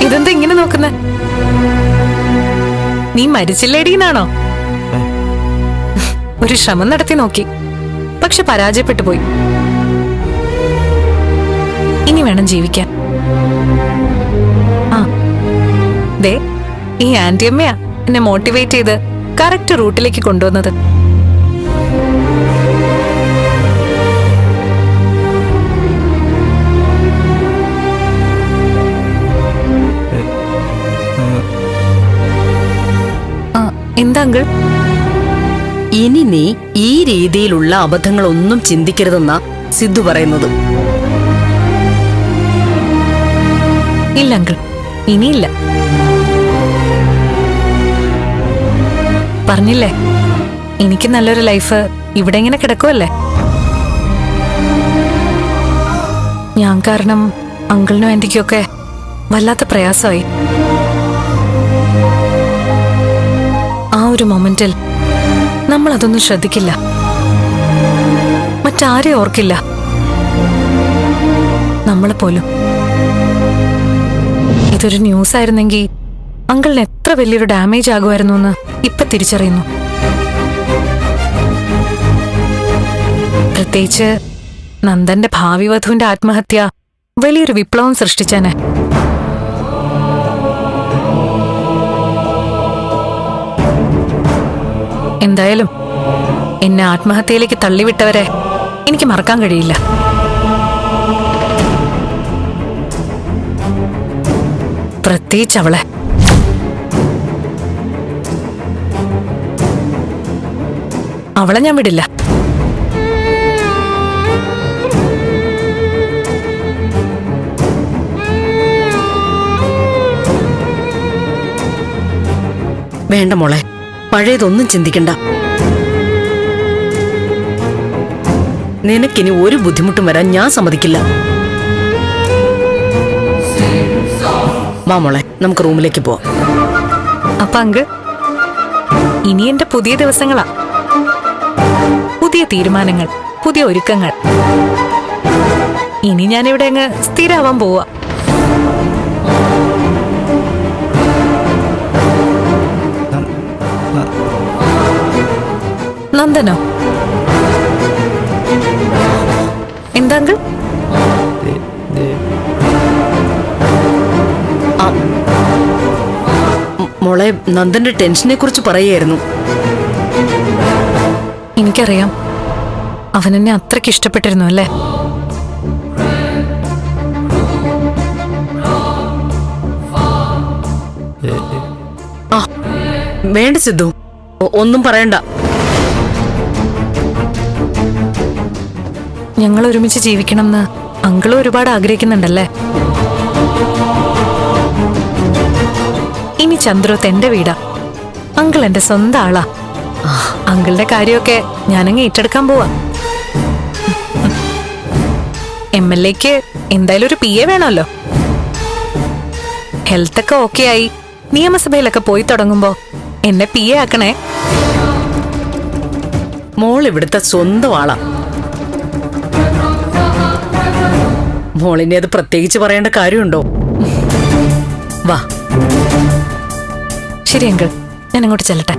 ഇതെന്താ ഇങ്ങനെ നോക്കുന്നെ? നീ മരിച്ചില്ലേടീന്നാണോ? ഒരു ശ്രമം നടത്തി നോക്കി. പക്ഷെ പരാജയപ്പെട്ടു പോയി. ഇനി വേണം ജീവിക്കാൻ. ആ. ദേ ഈ ആന്റിയമ്മയാ എന്നെ മോട്ടിവേറ്റ് ചെയ്ത് കറക്റ്റ് റൂട്ടിലേക്ക് കൊണ്ടുവന്നത്. എന്താ അങ്കിൾ? ഇനി നീ ഈ രീതിയിലുള്ള അബദ്ധങ്ങളൊന്നും ചിന്തിക്കരുതെന്നാ സിദ്ധു പറയുന്നത്. ഇല്ല അങ്കിൾ. ഇനിയില്ല. പറഞ്ഞില്ലേ? എനിക്ക് നല്ലൊരു ലൈഫ് ഇവിടെ ഇങ്ങനെ കിടക്കുമല്ലേ ഞാൻ കാരണം അങ്കിളിനും ആന്റിക്കൊക്കെ വല്ലാത്ത പ്രയാസമായി. ഒരു മൊമെന്റിൽ നമ്മൾ അതൊന്നും ശ്രദ്ധിക്കില്ല. മറ്റാരെ ഓർക്കില്ല. നമ്മളെ പോലും. ഇതൊരു ന്യൂസ് ആയിരുന്നെങ്കിൽ അങ്കിളിന് എത്ര വലിയൊരു ഡാമേജ് ആകുമായിരുന്നു എന്ന് ഇപ്പൊ തിരിച്ചറിയുന്നു. പ്രത്യേകിച്ച് നന്ദന്റെ ഭാവി വധുവിന്റെ ആത്മഹത്യ വലിയൊരു വിപ്ലവം സൃഷ്ടിച്ചേനെ. എന്തായാലും എന്നെ ആത്മഹത്യയിലേക്ക് തള്ളിവിട്ടവരെ എനിക്ക് മറക്കാൻ കഴിയില്ല. പ്രത്യേകിച്ച് അവളെ. അവളെ ഞാൻ വിടില്ല. വേണ്ട മോളെ. പഴയതൊന്നും ചിന്തിക്കണ്ട. നിനക്കിനി ഒരു ബുദ്ധിമുട്ടും വരാൻ ഞാൻ സമ്മതിക്കില്ല. മാമോളെ നമുക്ക് റൂമിലേക്ക് പോവാം. അപ്പൊ അങ്ക് ഇനി എന്റെ പുതിയ ദിവസങ്ങളാ. പുതിയ തീരുമാനങ്ങൾ പുതിയ ഒരുക്കങ്ങൾ. ഇനി ഞാൻ ഇവിടെ അങ്ങ് സ്ഥിരാവാൻ പോവാ. നന്ദനോ എന്താ അങ്കിൾ മോളെ നന്ദന്റെ ടെൻഷനെ കുറിച്ച് പറയായിരുന്നു എനിക്കറിയാം. അവൻ എന്നെ അത്രയ്ക്ക് ഇഷ്ടപ്പെട്ടിരുന്നു അല്ലേ? വേണ്ട സിദ്ധു. ഒന്നും പറയണ്ട. ഞങ്ങൾ ഒരുമിച്ച് ജീവിക്കണം എന്ന് അങ്കിളും ഒരുപാട് ആഗ്രഹിക്കുന്നുണ്ടല്ലേ? ഇനി ചന്ദ്രോത്ത് എന്റെ വീടാ. അങ്കിൾ എന്റെ സ്വന്തം ആളാ. അങ്കിളുടെ കാര്യമൊക്കെ ഞാനങ്ങ് ഏറ്റെടുക്കാൻ പോവാ. എം എൽ എക്ക് എന്തായാലും ഒരു പി എ വേണമല്ലോ. ഹെൽത്ത് ഒക്കെ ഓക്കെ ആയി. നിയമസഭയിലൊക്കെ പോയി തുടങ്ങുമ്പോ എന്നെ പി എ ആക്കണേ. മോൾ ഇവിടുത്തെ സ്വന്തം ആളാ. മോളിനെ അത് പ്രത്യേകിച്ച് പറയേണ്ട കാര്യമുണ്ടോ? വാ. ശരി ഞാൻ അങ്ങോട്ട് ചെല്ലട്ടെ.